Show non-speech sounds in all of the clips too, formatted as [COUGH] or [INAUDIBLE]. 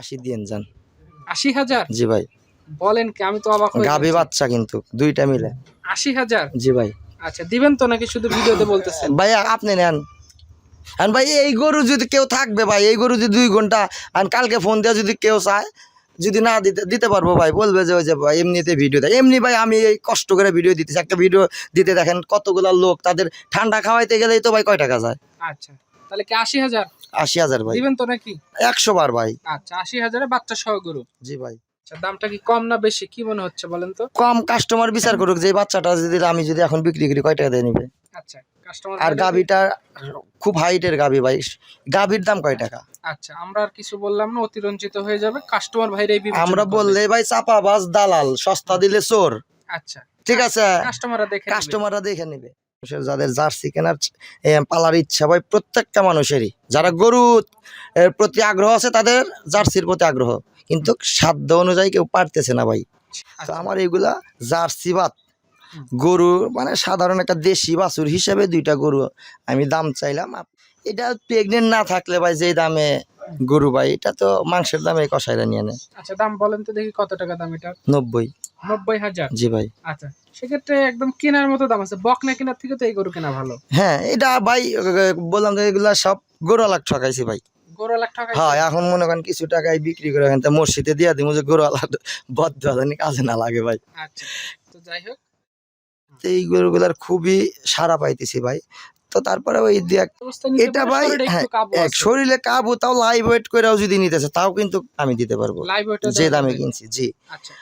আশি দিন যান আশি হাজার? জি ভাই। বলেন কি আমি তো অবাক গাভী। বাচ্চা কিন্তু দুইটা মিলে। আশি হাজার? জি ভাই। আচ্ছা দিবেন তো নাকি শুধু ভিডিওতে বলতেছেন? ভাই আপনি নেন। আর ভাই এই গরু যদি কেউ থাকবে ভাই এই গরু যদি দুই ঘণ্টা আর কালকে ফোন দেওয়া যদি কেউ চায় যদি না দিতে দিতে পারব ভাই বলবে যে ওই যে ভাই এমনিতে ভিডিও দেয়। এমনি ভাই আমি এই কষ্ট করে ভিডিও দিতেছি। একটা ভিডিও দিতে দেখেন কতগুলা লোক তাদের ঠান্ডা খাওয়াইতে গেলেই তো ভাই কয় টাকা যায়? আচ্ছা তাহলে কি আশি হাজার? আশি হাজার ভাই। দিবেন তো নাকি? একশো বার ভাই। আচ্ছা আশি হাজারে বাচ্চা সহ গরু? জি ভাই। আচ্ছা দামটা কি কম না বেশি? কি মনে হচ্ছে বলেন তো? কম কাস্টমার বিচার করুক যে বাচ্চাটা যদি আমি যদি এখন বিক্রি করি কয় টাকা দিয়ে নিবে? আচ্ছা কাস্টমার আর গাভিটা খুব হাইটের গাভি ভাই। গাভির দাম কয় টাকা? আচ্ছা আমরা আর কিছু বললাম না অতিরঞ্জিত হয়ে যাবে। কাস্টমার ভাইরাই আমরা বললে ভাই চাপাবাজ দালাল সস্তা দিলে চোর। আচ্ছা। ঠিক আছে? কাস্টমাররা দেখে কাস্টমাররা দেখে নেবে। মানুষের যাদের জার্সি কেনার পালার ইচ্ছা হয় প্রত্যেকটা মানুষেরই। যারা গরু এর প্রতি আগ্রহ আছে তাদের জার্সির প্রতি আগ্রহ। কিন্তু সাধ্য অনুযায়ী কেউ পারতেছে না ভাই। তো আচ্ছা, আমার এগুলা জার্সি বাদ। গরু মানে সাধারণ একটা দেশি বাছুর হিসেবে দুইটা গরু আমি দাম চাইলাম এটা প্রেগনেন্ট না থাকলে ভাই যে দামে গরু ভাই এটা তো মাংসের দামে কষাইরা নিয়ে নেয়। আচ্ছা দাম বলেন তো দেখি কত টাকা দাম এটা নব্বই। নব্বই হাজার? জি ভাই। আচ্ছা সেক্ষেত্রে একদম কেনার মতো দাম আছে। বক না কেনার থেকে তো এই গরু কেনা ভালো। হ্যাঁ এটা ভাই বললাম যে এগুলা সব গরু লাখ ঠকাইছি ভাই। হ্যাঁ এখন মনে করেন কিছু টাকায় বিক্রি করে এখান মসজিদে দিয়া দিব যে গরু আলাদ বদ্ধ কাজে না লাগে ভাই। আচ্ছা তো যাই হোক। এই গরুগুলার খুবই সারা পাইতেছি ভাই। তো তারপরে ওই এটা ভাই, শরীরে হ্যাঁ, কাবু এক শরীরে কাবু তাও লাইভ ওয়েট করেও যদি নিতেছে তাও কিন্তু আমি দিতে পারব। যে দামে কিনছি জি। আচ্ছা।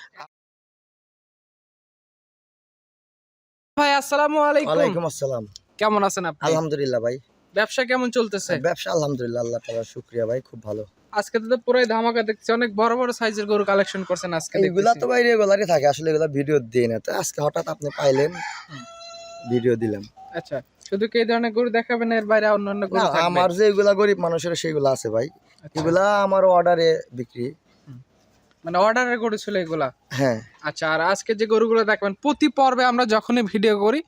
ভাই আসসালামু আলাইকুম। ওয়ালাইকুম আসসালাম। কেমন আছেন আপনি? আলহামদুলিল্লাহ ভাই। ব্যবসা কেমন চলতেছে? ব্যবসা আলহামদুলিল্লাহ আল্লাহ তাআলা শুকরিয়া ভাই খুব ভালো। আজকে তো পুরাই ধামাকা দেখছি অনেক বড় বড় সাইজের গরু কালেকশন করছেন আজকে এগুলা তো ভাই রেগুলারই থাকে আসলে এগুলা ভিডিও দিই না। তো আজকে হঠাৎ আপনি পাইলেন ভিডিও দিলাম। আচ্ছা। শুধু কি এই ধরনের গরু দেখাবেন এর বাইরে অন্যান্য গরু থাকবে? আমার যে এগুলা গরিব মানুষের সেগুলা আছে ভাই। আচ্ছা, এগুলা আমার অর্ডারে বিক্রি। মানে অর্ডারের গরু ছিল এগুলা? হ্যাঁ। আচ্ছা আর আজকে যে গরুগুলো দেখবেন প্রতি পর্বে আমরা যখনই ভিডিও করি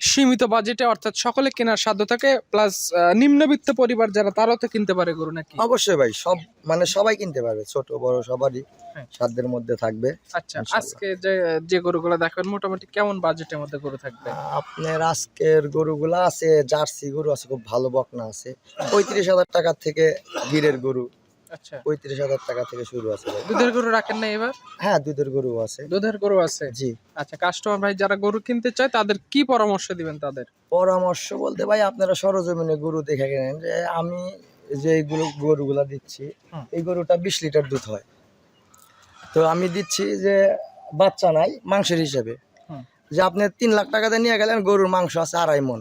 সীমিত বাজেটে অর্থাৎ সকলে কেনার সাধ্য থাকে প্লাস নিম্নবিত্ত পরিবার যারা তারাও তো কিনতে পারে গরু নাকি? অবশ্যই ভাই সব মানে সবাই কিনতে পারবে ছোট বড় সবারই হ্যাঁ। সাধ্যের মধ্যে থাকবে আচ্ছা আজকে যে যে গরুগুলো দেখবেন মোটামুটি কেমন বাজেটের মধ্যে গরু থাকবে? আপনার আজকের গরুগুলা আছে জার্সি গরু আছে খুব ভালো বকনা আছে পঁয়ত্রিশ হাজার টাকার থেকে গিরের গরু। আচ্ছা। পঁয়ত্রিশ হাজার টাকা থেকে শুরু আছে দুধের গরু রাখেন না এবার? হ্যাঁ দুধের গরু আছে। দুধের গরু আছে? জি। আচ্ছা কাস্টমার ভাই যারা গরু কিনতে চায় তাদের কি পরামর্শ দিবেন তাদের? পরামর্শ বলতে ভাই আপনারা সরজমিনে গরু দেখে গেলেন যে আমি যে এইগুলো গরুগুলা দিচ্ছি এই গরুটা বিশ লিটার দুধ হয়। তো আমি দিচ্ছি যে বাচ্চা নাই মাংসের হিসেবে। যে আপনি তিন লাখ টাকাতে নিয়ে গেলেন গরুর মাংস আছে আড়াই মন।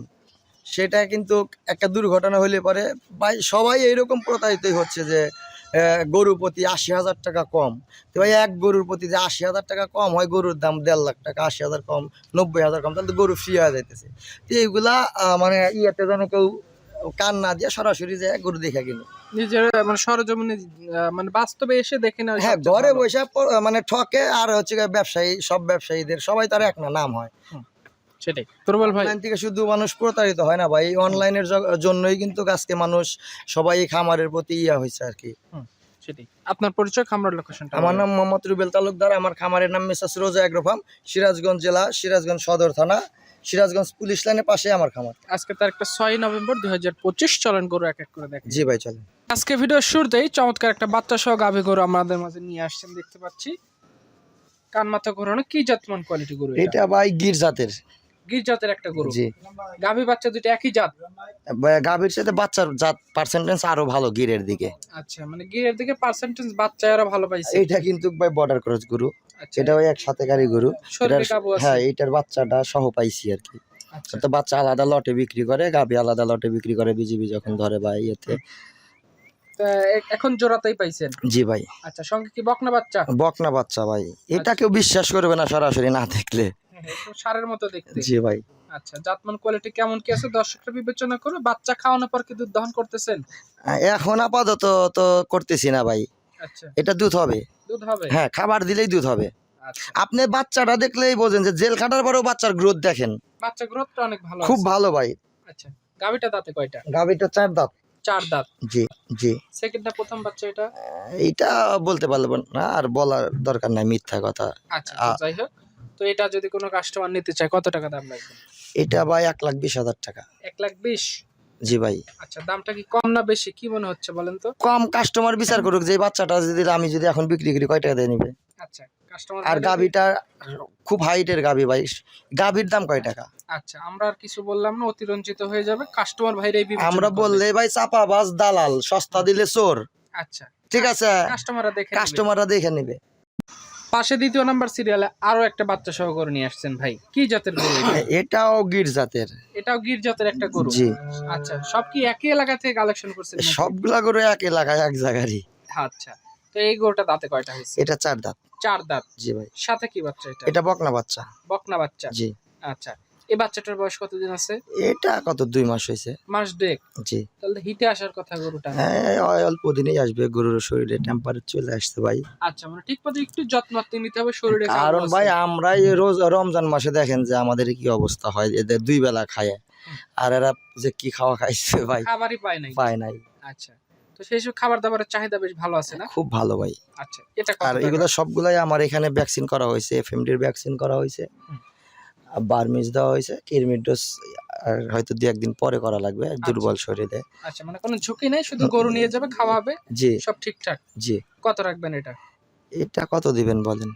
সেটা কিন্তু একটা দুর্ঘটনা হলে পরে ভাই সবাই এইরকম প্রতারিতই হচ্ছে যে গরুর প্রতি আশি হাজার টাকা কম। তো ভাই এক গরুর প্রতি যে আশি হাজার টাকা কম হয় গরুর দাম দেড় লাখ টাকা আশি হাজার কম নব্বই হাজার কম তাহলে গরু ফ্রি হয়ে যাইতেছে। তো এইগুলা মানে ইয়েতে যেন কেউ কান না দিয়ে সরাসরি যে গরু দেখে কিনে। নিজের মানে সরজমিনে মানে বাস্তবে এসে দেখে না হ্যাঁ ঘরে বসে মানে ঠকে আর হচ্ছে ব্যবসায়ী সব ব্যবসায়ীদের সবাই তার এক না নাম হয়। সেটাই। ভাই? অনলাইন থেকে শুধু মানুষ প্রতারিত হয় না ভাই অনলাইনের জন্যই কিন্তু আজকে মানুষ সবাই খামারের প্রতি ইয়া হয়েছে আর কি। সেটাই। আপনার পরিচয় খামরার লোকেশনটা আমার নাম মোহাম্মদ রুবেল তালুকদার আমার খামারের নাম মিসাস রোজা এগ্রো সিরাজগঞ্জ জেলা সিরাজগঞ্জ সদর থানা সিরাজগঞ্জ পুলিশ লাইনের পাশে আমার খামার। আজকে তার একটা ছয় নভেম্বর দুই হাজার পঁচিশ চলেন গরু এক এক করে দেখেন। জি ভাই চলেন। আজকে ভিডিওর শুরুতেই চমৎকার একটা বাচ্চা সহ গাভী গরু আমাদের মাঝে নিয়ে আসছেন দেখতে পাচ্ছি। কান মাথা ঘোরানো কি জাতমান কোয়ালিটি গরু এটা? এটা ভাই গির জাতের। গির জাতের একটা গরু। জি। গাভী বাচ্চা দুটো একই জাত? গাভীর সাথে বাচ্চার জাত পার্সেন্টেজ আরও ভালো গিরের দিকে। আচ্ছা মানে গিরের দিকে পার্সেন্টেজ বাচ্চা এরা ভালো পাইছে। এইটা কিন্তু ভাই বর্ডার ক্রস গরু। আচ্ছা। এটা ওই একসাথে গাড়ি গরু। এটার- হ্যাঁ এইটার বাচ্চাটা সহ পাইছি আর কি। আচ্ছা। তো বাচ্চা আলাদা লটে বিক্রি করে গাভী আলাদা লটে বিক্রি করে বিজিবি যখন ধরে বা ইয়েতে। এখন জোড়াতেই পাইছেন? জি ভাই। আচ্ছা সঙ্গে কি বকনা বাচ্চা? বকনা বাচ্চা ভাই। এটা কেউ বিশ্বাস করবে না সরাসরি না দেখলে। সারের মতো দেখতে। জি ভাই। আচ্ছা জাতমান কোয়ালিটি কেমন কি আছে? দর্শকরা বিবেচনা করে। বাচ্চা খাওয়ানোর পর কি দুধ দহন করতেছেন? এখন আপাতত তো করতেছি না ভাই। আচ্ছা। এটা দুধ হবে। দুধ হবে? হ্যাঁ খাবার দিলেই দুধ হবে। আচ্ছা। আপনি বাচ্চাটা দেখলেই বোঝেন যে জেল খাটার পরেও বাচ্চার গ্রোথ দেখেন। বাচ্চা গ্রোথটা অনেক ভালো খুব ভালো ভাই। আচ্ছা গাভিটা দাঁতে কয়টা? গাভীটা চার দাঁত। চার দাঁত। জি জি। সেকেন্ডটা প্রথম বাচ্চা এটা? এইটা বলতে পারব না আর বলার দরকার নাই মিথ্যা কথা। আচ্ছা যাই হোক। তো এটা যদি কোনো কাস্টমার নিতে চায় কত টাকা দাম লাগবে এটা ভাই এক লাখ বিশ হাজার টাকা। এক লাখ বিশ? জি ভাই। আচ্ছা দামটা কি কম না বেশি? কি মনে হচ্ছে বলেন তো? কম কাস্টমার বিচার করুক যে বাচ্চাটা যদি আমি যদি এখন বিক্রি করি কয় টাকা দিয়ে নিবে? আচ্ছা কাস্টমার আর গাভিটা খুব হাইটের গাভি ভাই। গাভির দাম কয় টাকা? আচ্ছা আমরা আর কিছু বললাম না অতিরঞ্জিত হয়ে যাবে। কাস্টমার ভাইরাই আমরা বললে ভাই চাপা বাস দালাল সস্তা দিলে চোর। আচ্ছা ঠিক আছে? কাস্টমাররা দেখে। কাস্টমাররা দেখে নিবে। পাশে দ্বিতীয় নাম্বার সিরিয়ালে আরও একটা বাচ্চা সহ করে নিয়ে আসছেন ভাই। কি জাতের গরু [COUGHS] এটাও গির জাতের। এটাও গির জাতের একটা গরু? জি। আচ্ছা সব কি একই এলাকা থেকে কালেকশন করছেন সবগুলা গরু এক এলাকায় এক জায়গারই। আচ্ছা তো এই গরুটা দাঁতে কয়টা হয়েছে? এটা চার দাঁত। চার দাঁত? জি ভাই। সাথে কি বাচ্চা এটা? এটা বকনা বাচ্চা। বকনা বাচ্চা? জি। আচ্ছা এই বাচ্চাটার বয়স কতদিন আছে? এটা কত দুই মাস হয়েছে। মাস দুয়েক? জি। তাহলে হিটে আসার কথা গরুটা। হ্যাঁ অল্প দিনেই আসবে গরুর শরীরে টেম্পারেচার চলে আসছে ভাই। আচ্ছা মানে ঠিক মতো একটু যত্ন নিতে হবে শরীরে কারণ ভাই আছে। আমরা এই রোজ রমজান মাসে দেখেন যে আমাদের কি অবস্থা হয় এদের দুই বেলা খায়। আর এরা যে কি খাওয়া খাইছে ভাই খাবারই পায় নাই। পায় নাই। আচ্ছা তো সেই সব খাবার দাবারের চাহিদা বেশ ভালো আছে না? খুব ভালো ভাই। আচ্ছা এটা আর এগুলো সবগুলাই আমার এখানে ভ্যাকসিন করা হয়েছে এফএমডির ভ্যাকসিন করা হয়েছে। বার্মিজ দেওয়া হয়েছে। কিরমির ডোজ আর হয়তো দু একদিন পরে করা লাগবে দুর্বল শরীরে। আচ্ছা মানে কোনো ঝুঁকি নেই শুধু গরু নিয়ে যাবে খাওয়াবে জি। সব ঠিকঠাক? জি। কত রাখবেন এটা? এটা কত দিবেন বলেন?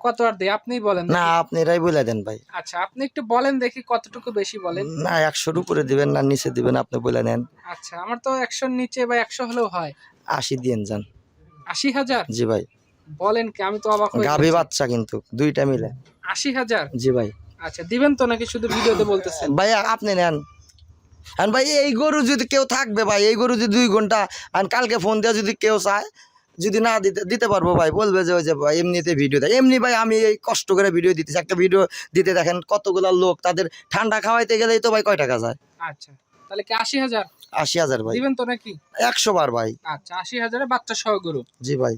কত আর দেয় আপনিই বলেন না আপনারাই বলে দেন ভাই। আচ্ছা আপনি একটু বলেন দেখি কতটুকু বেশি বলেন। না একশোর উপরে দিবেন না নিচে দিবেন আপনি বলে নেন। আচ্ছা আমার তো একশোর নিচে বা একশো হলেও হয়। আশি দিন যান। আশি হাজার? জি ভাই। বলেন কি আমি তো অবাক গাভী বাচ্চা কিন্তু দুইটা মিলে। আশি হাজার? জি ভাই। আচ্ছা দিবেন তো নাকি শুধু ভিডিওতে বলতেছেন? ভাই আপনি নেন। আর ভাই এই গরু যদি কেউ থাকবে ভাই এই গরু যদি দুই ঘণ্টা আর কালকে ফোন দিয়ে যদি কেউ চায় যদি না দিতে দিতে পারব ভাই বলবে যে ওই যে ভাই এমনিতে ভিডিও দেয়। এমনি ভাই আমি এই কষ্ট করে ভিডিও দিতেছি। একটা ভিডিও দিতে দেখেন কতগুলা লোক তাদের ঠান্ডা খাওয়াইতে গেলেই তো ভাই কয় টাকা যায়? আচ্ছা তাহলে কি আশি হাজার? আশি হাজার ভাই। দিবেন তো নাকি? একশো বার ভাই। আচ্ছা আশি হাজারে বাচ্চা সহ গরু। জি ভাই।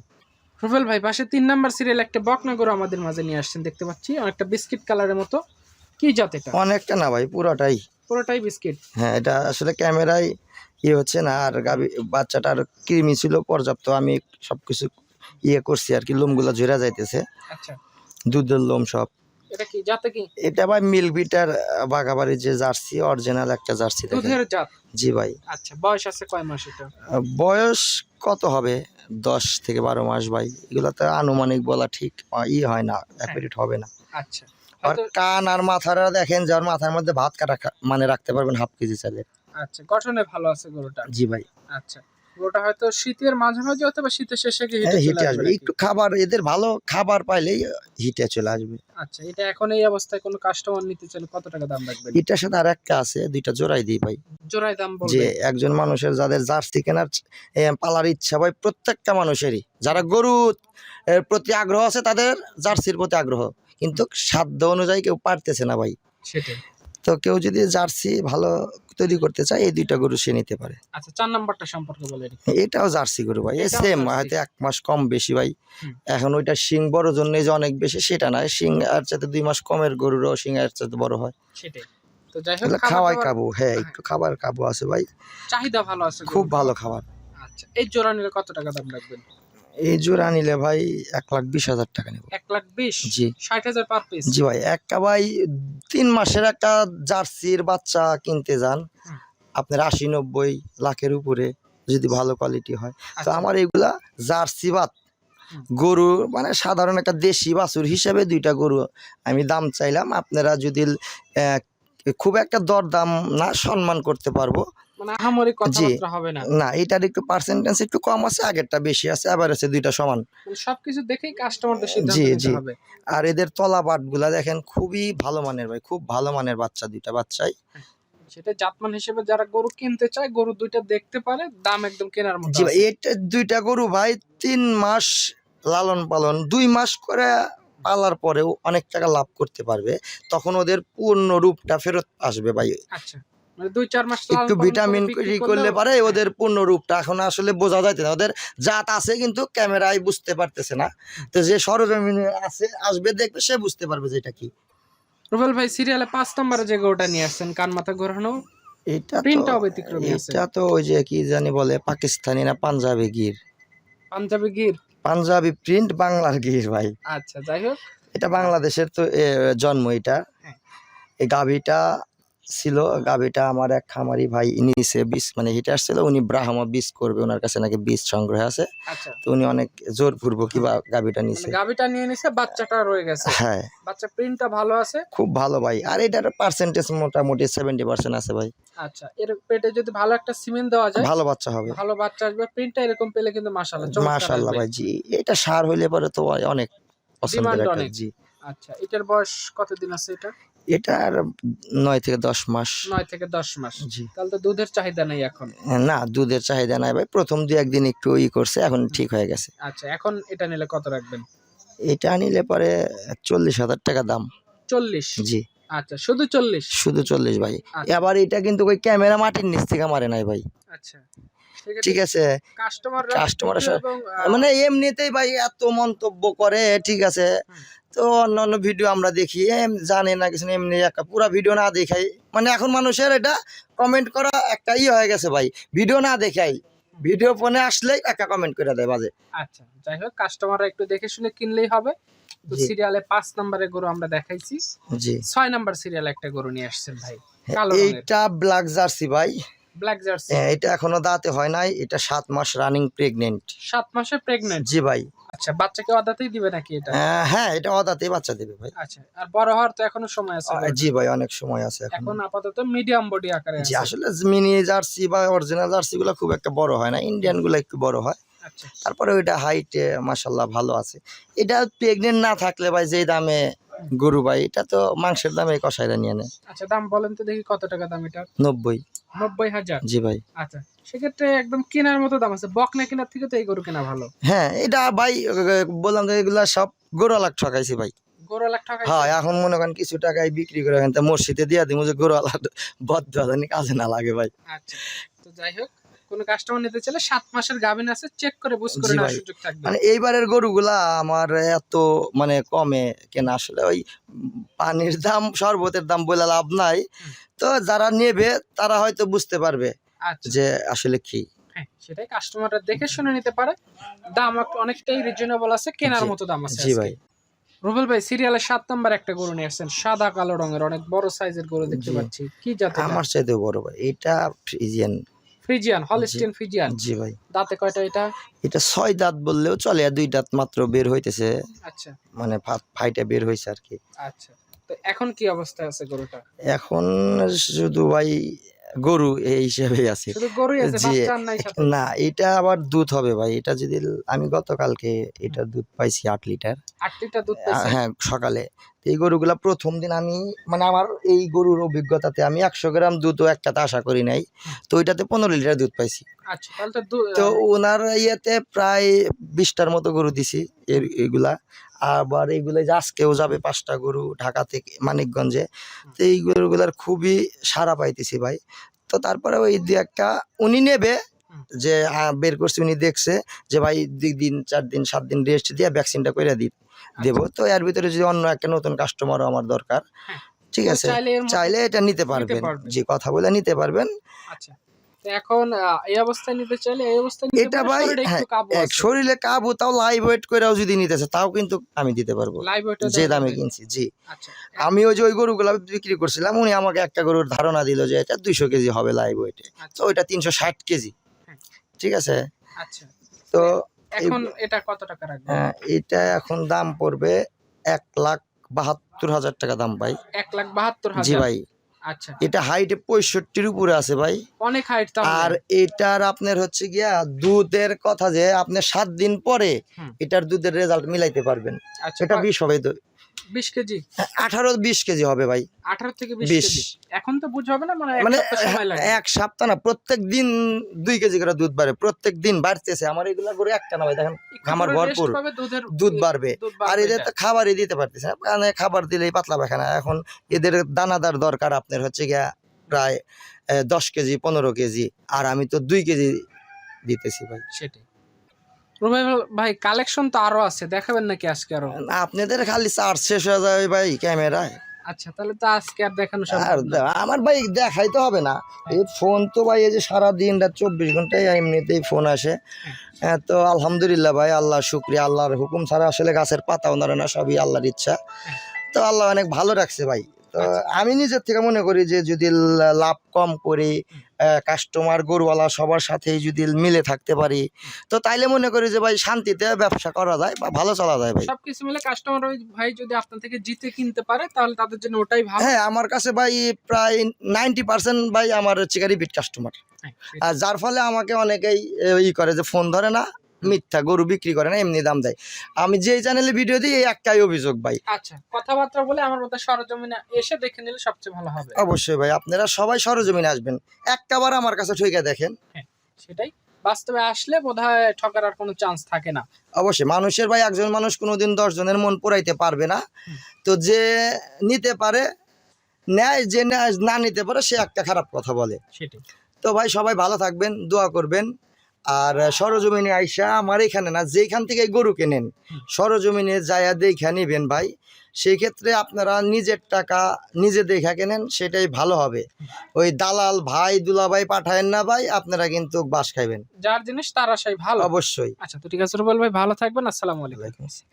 রুবেল ভাই পাশে তিন নাম্বার সিরিয়াল একটা বকনা গরু আমাদের মাঝে নিয়ে আসছেন দেখতে পাচ্ছি। অনেকটা বিস্কিট কালারের মতো। কি জাত এটা? অনেকটা না ভাই পুরোটাই। পুরোটাই বিস্কিট। হ্যাঁ এটা আসলে ক্যামেরায় ইয়ে হচ্ছে না আর গাবি বাচ্চাটার কৃমি ছিল পর্যাপ্ত আমি সব কিছু ইয়ে করছি আর কি লোমগুলো ঝরে যাইতেছে। আচ্ছা। দুধের লোম সব। এটা কি জাতে কি? এটা ভাই মিলবিটার বাঘাবাড়ির যে জার্সি অরিজিনাল একটা জার্সি দুধের জাত? জি ভাই। আচ্ছা বয়স আছে কয় মাস এটা? বয়স কত হবে? দশ থেকে বারো মাস ভাই। এগুলো তো আনুমানিক বলা ঠিক ই হয় না অ্যাকুরেট হবে না। আচ্ছা। আর কান আর মাথারা দেখেন যার মাথার মধ্যে ভাত কাটা মানে রাখতে পারবেন হাফ কেজি চালের আচ্ছা গঠনে ভালো আছে গরুটা? জি ভাই। আচ্ছা। গরুটা হয়তো শীতের মাঝামাঝি অথবা শীতের শেষে গিয়ে হ্যাঁ, হিটে হিটে আসবে একটু খাবার এদের ভালো খাবার পাইলেই হিটে চলে আসবে। আচ্ছা এটা এখন এই অবস্থায় কোনো কাস্টমার নিতে চাইলে কত টাকা দাম রাখবেন? এটার সাথে আর একটা আছে দুইটা জোড়াই দিই ভাই। জোড়ায় দাম যে একজন মানুষের যাদের জার্সি কেনার পালার ইচ্ছা ভাই প্রত্যেকটা মানুষেরই। যারা গরু এর প্রতি আগ্রহ আছে তাদের জার্সির প্রতি আগ্রহ। কিন্তু সাধ্য অনুযায়ী কেউ পারতেছে না ভাই। সেটাই। তো কেউ যদি জার্সি ভালো তৈরি করতে চায় এই দুইটা গরু সে নিতে পারে। আচ্ছা চার নাম্বারটা সম্পর্কে বলে এটাও জার্সি গরু ভাই এটাও সেম হয়তো এক মাস কম বেশি ভাই। এখন ওইটা শিং বড় জন্য যে অনেক বেশি সেটা নয় শিং আর চাইতে দুই মাস কমের গরুরও শিং আর চাইতে বড় হয়। সেটাই। তো যাই হোক খাবার খাওয়াই কাবু হ্যাঁ একটু খাবার কাবু আছে ভাই। চাহিদা ভালো আছে খুব ভালো খাবার। আচ্ছা এই জোড়া নিলে কত টাকা দাম রাখবেন? এই জোড়া নিলে ভাই এক লাখ বিশ হাজার টাকা নেব। এক লাখ বিশ? জি। ষাট হাজার পার পিস জি ভাই একটা ভাই তিন মাসের একটা জার্সির বাচ্চা কিনতে যান আপনার আশি নব্বই লাখের উপরে যদি ভালো কোয়ালিটি হয়। তো আচ্ছা, আমার এগুলা জার্সি বাত। গরু মানে সাধারণ একটা দেশি বাছুর হিসেবে দুইটা গরু আমি দাম চাইলাম আপনারা যদি খুব একটা দর দাম না সম্মান করতে পারব আহামরি কথাবার্তা হবে না। না এটার একটু পার্সেন্টেজ একটু কম আছে আগেরটা বেশি আছে আবার আছে দুইটা সমান। সবকিছু দেখেই কাস্টমারদের সিদ্ধান্ত নিতে হবে। আর এদের তলা বাটগুলা দেখেন খুবই ভালো মানের ভাই খুব ভালো মানের বাচ্চা দুইটা বাচ্চাই। সেটা জাতমান হিসেবে যারা গরু কিনতে চায় গরু দুইটা দেখতে পারে দাম একদম কেনার মতো জি ভাই এটা দুইটা গরু ভাই তিন মাস লালন পালন দুই মাস করে পালার পরেও অনেক টাকা লাভ করতে পারবে। তখন ওদের পূর্ণ রূপটা ফেরত আসবে ভাই। আচ্ছা। দুই চার মাস একটু ভিটামিন করলে পারে ওদের পূর্ণ রূপটা এখন আসলে বোঝা যাইতে না। ওদের জাত আছে কিন্তু ক্যামেরায় বুঝতে পারতেছে না। তো যে সরজমিনে আছে আসবে দেখবে সে বুঝতে পারবে যে এটা কি। রুবেল ভাই সিরিয়ালে পাঁচ নম্বরে যে গরুটা নিয়ে আসছেন কান মাথা ঘোরানো? এটা প্রিন্টটাও তো ব্যতিক্রমী আছে। এটা তো ওই যে কি জানি বলে পাকিস্তানি না পাঞ্জাবি গির? পাঞ্জাবি গির? পাঞ্জাবি প্রিন্ট বাংলার গির ভাই। আচ্ছা যাই হোক। এটা বাংলাদেশের তো জন্ম এটা। হ্যাঁ। এই গাভিটা ছিল। গাভিটা আমার এক খামারি ভাই নিচে বীজ মানে হিটে আসছিল উনি ব্রাহ্মা বীজ করবে ওনার কাছে নাকি বীজ সংগ্রহ আছে। আচ্ছা। তো উনি অনেক জোর পূর্বক কিবা গাভিটা নিছে। মানে গাভিটা নিয়ে নিছে বাচ্চাটা রয়ে গেছে। হ্যাঁ। বাচ্চা প্রিন্টটা ভালো আছে? খুব ভালো ভাই। আর এটার পার্সেন্টেজ মোটামুটি সেভেন্টি পার্সেন্ট আছে ভাই। আচ্ছা এর পেটে যদি ভালো একটা সিমেন্ট দেওয়া যায় ভালো বাচ্চা হবে। ভালো বাচ্চা আসবে প্রিন্টটা এরকম পেলে কিন্তু মাশাআল্লাহ আসবে। ভাই জি। এটা সার হইলে পরে তো অনেক পছন্দের একটা জি। আচ্ছা এটার বয়স কতদিন আছে এটা? এটার নয় থেকে দশ মাস। নয় থেকে দশ মাস। জি। তাহলে তো দুধের চাহিদা নেই এখন। না দুধের চাহিদা নাই ভাই। প্রথম দুই একদিন একটু ই করছে এখন ঠিক হয়ে গেছে। আচ্ছা এখন এটা নিলে কত রাখবেন? এটা নিলে পরে চল্লিশ হাজার টাকা দাম। চল্লিশ? জি। আচ্ছা শুধু চল্লিশ? শুধু চল্লিশ ভাই। আচ্ছা। আবার এটা কিন্তু ওই ক্যামেরা মাটির নিচ থেকে মারে নাই ভাই। আচ্ছা। ঠিক আছে? কাস্টমার মানে এমনিতেই ভাই এত মন্তব্য করে ঠিক আছে? তো অন্য অন্য ভিডিও আমরা দেখি জানে না কিছু এমনি একটা পুরো ভিডিও না দেখাই। মানে এখন মানুষের এটা কমেন্ট করা একটা ই হয়ে গেছে ভাই ভিডিও না দেখাই। ভিডিও ফোনে আসলেই একটা কমেন্ট করে দেয় বাজে। আচ্ছা যাই হোক কাস্টমাররা একটু দেখে শুনে কিনলেই হবে। তো সিরিয়ালে পাঁচ নম্বরের গরু আমরা দেখাইছি। জি। ছয় নাম্বার সিরিয়ালে একটা গরু নিয়ে আসছেন ভাই কালো এইটা ব্ল্যাক জার্সি ভাই। ব্ল্যাক জার্সি হ্যাঁ, এটা এখনও দাঁতে হয় নাই এটা সাত মাস রানিং প্রেগনেন্ট সাত মাসে প্রেগনেন্ট জি ভাই। আচ্ছা বাচ্চাকে অদাতেই দিবে নাকি এটা? হ্যাঁ এটা অদাতেই বাচ্চা দেবে ভাই। আচ্ছা আর বড় হওয়ার তো এখনও সময় আছে জি ভাই অনেক সময় আছে এখন। এখন আপাতত মিডিয়াম বডি আকারে জি আসলে মিনি জার্সি বা অরিজিনাল জার্সি গুলো খুব একটা বড় হয় না ইন্ডিয়ানগুলো একটু বড় হয়। আচ্ছা তারপরে ওইটা হাইটে মাসাল্লাহ ভালো আছে। এটা প্রেগনেন্ট না থাকলে ভাই যে দামে গরু ভাই এটা তো মাংসের দামে কষাইরা নিয়ে নেয়। আচ্ছা দাম বলেন তো দেখি কত টাকা দাম এটা নব্বই। নব্বই হাজার? জি ভাই। আচ্ছা সেক্ষেত্রে একদম কেনার মতো দাম আছে। বক না কেনার থেকে তো এই গরু কেনা ভালো। হ্যাঁ এটা ভাই বললাম যে এগুলা সব গরু লাখ ঠকাইছি ভাই। হ্যাঁ এখন মনে করেন কিছু টাকায় বিক্রি করে মসজিদে দিয়ে দিব যে গরু আলাদা বদ্ধ কাজে না লাগে ভাই। আচ্ছা তো যাই হোক। কোন কাস্টমার নিতে চাইলে সাত মাসের গাভিন আছে চেক করে বুঝ করে নেওয়ার সুযোগ থাকবে। মানে এইবারের গরুগুলা আমার এত মানে কমে কেনা? আসলে ওই পানির দাম শরবতের দাম বলে লাভ নাই। তো যারা নেবে তারা হয়তো বুঝতে পারবে আচ্ছা। যে আসলে কি। হ্যাঁ সেটাই কাস্টমাররা দেখে শুনে নিতে পারে। দাম অনেকটাই রিজনেবল আছে কেনার মতো দাম আছে জি ভাই। রুবেল ভাই সিরিয়ালে সাত নাম্বার একটা গরু নিয়ে আসছেন সাদা কালো রঙের অনেক বড় সাইজের গরু দেখতে পাচ্ছি। কি জাতের? আমার চাইতে বড় ভাই এটা ফ্রিজিয়ান ফ্রিজিয়ান হলিস্টিন ফ্রিজিয়ান? জি ভাই। দাঁতে কয়টা এটা? এটা ছয় দাঁত বললেও চলে আর দুই দাঁত মাত্র বের হইতেছে। আচ্ছা। মানে ফাইটা বের হইছে আর কি। আচ্ছা। তো এখন কি অবস্থায় আছে গরুটা? এখন শুধু ভাই গরু এই হিসেবে আছে। জি, না এটা আবার দুধ হবে ভাই। এটা যদি আমি গতকালকে এটা দুধ পাইছি আট লিটার। আট লিটার দুধ হ্যাঁ সকালে। এই গরুগুলা প্রথম দিন আমি মানে আমার এই গরুর অভিজ্ঞতাতে আমি একশো গ্রাম দুধও একটাতে আশা করি নাই। তো ওইটাতে পনেরো লিটার দুধ পাইছি। আচ্ছা তো ওনার ইয়েতে প্রায় বিশটার মতো গরু দিছি এর এগুলা। আবার এইগুলো যে আজকেও যাবে পাঁচটা গরু ঢাকা থেকে মানিকগঞ্জে। তো এই গরুগুলার খুবই সারা পাইতেছি ভাই। তো তারপরে ওই দু একটা উনি নেবে যে বের করছে উনি দেখছে যে ভাই দুই দিন চার দিন সাত দিন রেস্ট দিয়ে ভ্যাকসিনটা করে দি দেবো। তো এর ভিতরে যদি অন্য একটা নতুন কাস্টমারও আমার দরকার হ্যাঁ। ঠিক আছে? চাইলে এটা নিতে পারবেন। যে কথা বলে নিতে পারবেন। আচ্ছা। এখন এই অবস্থায় নিতে চাইলে এই অবস্থায় এটা ভাই, শরীরে হ্যাঁ, কাবু। শরীরে কাবু তাও লাইভ ওয়েট করেও যদি নিতেছে তাও কিন্তু আমি দিতে পারব। লাইভ ওয়েটে যে দামে কিনছি জি। আচ্ছা। আমি ওই যে ওই গরুগুলা বিক্রি করছিলাম উনি আমাকে একটা গরুর ধারণা দিল যে এটা দুইশো কেজি হবে লাইভ ওয়েটে তো আচ্ছা। ওইটা তিনশো ষাট কেজি। হ্যাঁ। ঠিক আছে? আচ্ছা। তো এখন এটা কত টাকা রাখবেন? এটা এখন দাম পড়বে এক লাখ বাহাত্তর হাজার টাকা দাম ভাই। এক লাখ বাহাত্তর জি ভাই। আচ্ছা। এটা হাইটে পঁয়ষট্টির উপরে আছে ভাই। অনেক হাইট আর এটার আপনার হচ্ছে গিয়া দুধের কথা যে আপনি সাত দিন পরে এটার দুধের রেজাল্ট মিলাইতে পারবেন। আচ্ছা এটা বিষ হবে বিশ কেজি? আঠারো বিশ কেজি হবে ভাই। আঠারো থেকে বিশ 20 কেজি। এখন তো বুঝ হবে না মানে এক মানে সপ্তাহ এক সপ্তাহ না প্রত্যেক দিন দুই কেজি করে দুধ বাড়ে প্রত্যেক দিন বাড়তেছে। আমার এগুলা করে একটা না ভাই দেখেন করে ভরপুর। দুধ বাড়বে। আর এদের তো খাবারই দিতে পারতেছে না। মানে খাবার দিলেই পাতলা পায়খানা এখন এদের দানাদার দরকার আপনার হচ্ছে গিয়া প্রায় দশ কেজি পনেরো কেজি। আর আমি তো দুই কেজি দিতেছি ভাই। সেটাই। রুবাই ভাই কালেকশন তো আরও আছে দেখাবেন নাকি আজকে আরও? আপনাদের খালি চার্জ শেষ হয়ে যাবে ভাই ক্যামেরায়। আচ্ছা তাহলে তো আজকে আর দেখানো আর আমার ভাই দেখাইতে হবে না। এই ফোন তো ভাই এই যে সারা দিন রাত চব্বিশ ঘন্টায় এমনিতেই ফোন আসে। হ্যাঁ, তো আলহামদুলিল্লাহ ভাই আল্লাহ শুক্রিয়া আল্লাহর হুকুম ছাড়া আসলে গাছের পাতাও নড়ে না সবই আল্লাহর ইচ্ছা। তো আল্লাহ অনেক ভালো রাখছে ভাই। তো আমি নিজের থেকে মনে করি যে যদি লাভ কম করি কাস্টমার গরুওয়ালা সবার সাথেই যদি মিলে থাকতে পারি তো তাইলে মনে করি যে ভাই শান্তিতে ব্যবসা করা যায় বা ভালো চলা যায় ভাই। সবকিছু মিলে কাস্টমার ওই ভাই যদি আপনার থেকে জিতে কিনতে পারে তাহলে তাদের জন্য ওটাই ভালো। হ্যাঁ আমার কাছে ভাই প্রায় নাইনটি পার্সেন্ট ভাই আমার হচ্ছে রিপিট কাস্টমার হ্যাঁ, আর যার ফলে আমাকে অনেকেই ই করে যে ফোন ধরে না মিথ্যা গরু বিক্রি করে না এমনি দাম দেয়। আমি যেই চ্যানেলে ভিডিও দিই এই একটাই অভিযোগ ভাই। আচ্ছা কথাবার্তা বলে আমার মতো সরজমিনে এসে দেখে নিলে সবচেয়ে ভালো হবে। অবশ্যই ভাই আপনারা সবাই সরজমিনে আসবেন। একটাবার আমার কাছে ঠইকে দেখেন। সেটাই। বাস্তবে আসলে বোধহয় ঠকার আর কোনো চান্স থাকে না। অবশ্যই মানুষের ভাই একজন মানুষ কোনোদিন দশ জনের মন পুরাইতে পারবে না। তো যে নিতে পারে নেয় যে না নিতে পারে সে একটা খারাপ কথা বলে। সেটাই। তো ভাই সবাই ভালো থাকবেন দোয়া করবেন। আর সরজমিনে আইসা আমার এখানে না যেখান থেকে গরু কেনেন। সরজমিনে যায়া দেখা নিবেন ভাই। সেই ক্ষেত্রে আপনারা নিজের টাকা নিজে দেখা কেনেন সেটাই ভালো হবে। ওই দালাল ভাই দুলাভাই পাঠায়েন না ভাই আপনারা কিন্তু বাস খাইবেন। যার জিনিস তার আশাই ভালো। অবশ্যই। আচ্ছা তো ঠিক আছে রুবেল ভাই ভালো থাকবেন আসসালামু আলাইকুম। ওয়ালাইকুম আসসালাম।